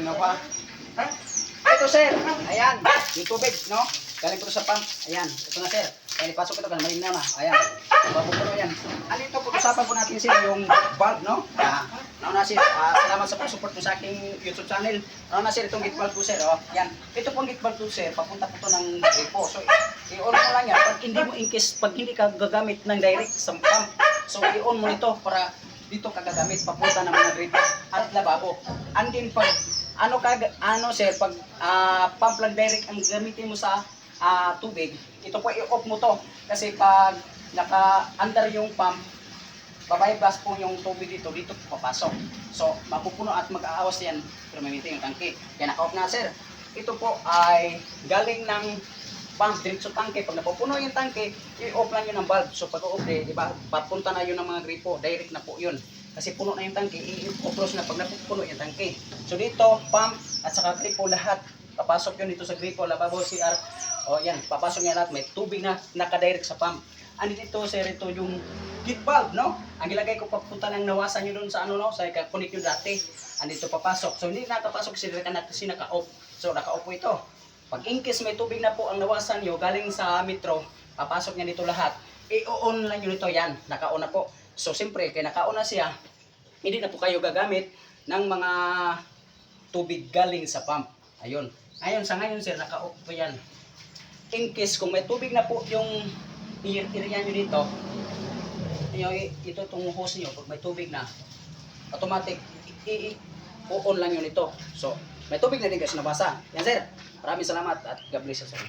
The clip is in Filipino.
ano pa? Ito sir, ayan, yung tubig, no? Galing ko sa pump, ayan, ito na sir. Ayan, ipasok ito, malinaw na, ayan. Mapupuno yan. Ano ito, pag-usapan po natin sir, yung bulb, no? Ah, ano na sir, ah, salamat sa pag-support mo sa aking YouTube channel. Ano na sir, itong gate bulb ko sir, oh. Yan, ito pong gate bulb ko sir, papunta po ito ng depo. So, i-on mo lang yan, pag hindi mo in case, pag hindi ka gagamit ng direct sa pump, so i-on mo ito para dito ka gagamit papunta ng mga gripo at lababo. And then pag ano ka ano sir pag ah, pump lang direct ang gamitin mo sa ah, tubig, ito po i-off mo to kasi pag naka-under yung pump babypass po yung tubig dito, dito papasok. So, mapupuno at mag-aawas yan, pero may yung tangke. Kaya naka-off na, sir. Ito po ay galing ng pump, diretso tangke. Pag napupuno yung tangke, i-off lang yun ng valve. So, pag off di ba, papunta na yun ng mga gripo, direct na po yun. Kasi puno na yung tangke, i-close na pag napupuno yung tangke. So, dito, pump at saka gripo, lahat papasok yun dito sa gripo, lababo, CR. O yan, papasok niya lahat. May tubig na nakadirect sa pump. Ano dito, sir, ito yung gate valve, no? Ang ilagay ko papunta ng nawasan nyo doon sa ano, no? Sa ikakunik nyo dati. Andito papasok. So, hindi nakapasok sila kasi naka-off. So, naka-off po ito. Pag in case may tubig na po ang nawasan nyo galing sa metro, papasok niya dito lahat. I-on lang nyo nito yan. Naka-on na po. So, siyempre, kaya naka-on na siya, hindi na po kayo gagamit ng mga tubig galing sa pump. Ayun. Ayun, sa ngayon, sir, naka-off po yan. In case, kung may tubig na po yung area nyo dito, yung, ito itong hose nyo, pag may tubig na, automatic, i- i- on lang yun ito. So, may tubig na din kasi nabasa. Yan, sir. Maraming salamat at God bless you, sir.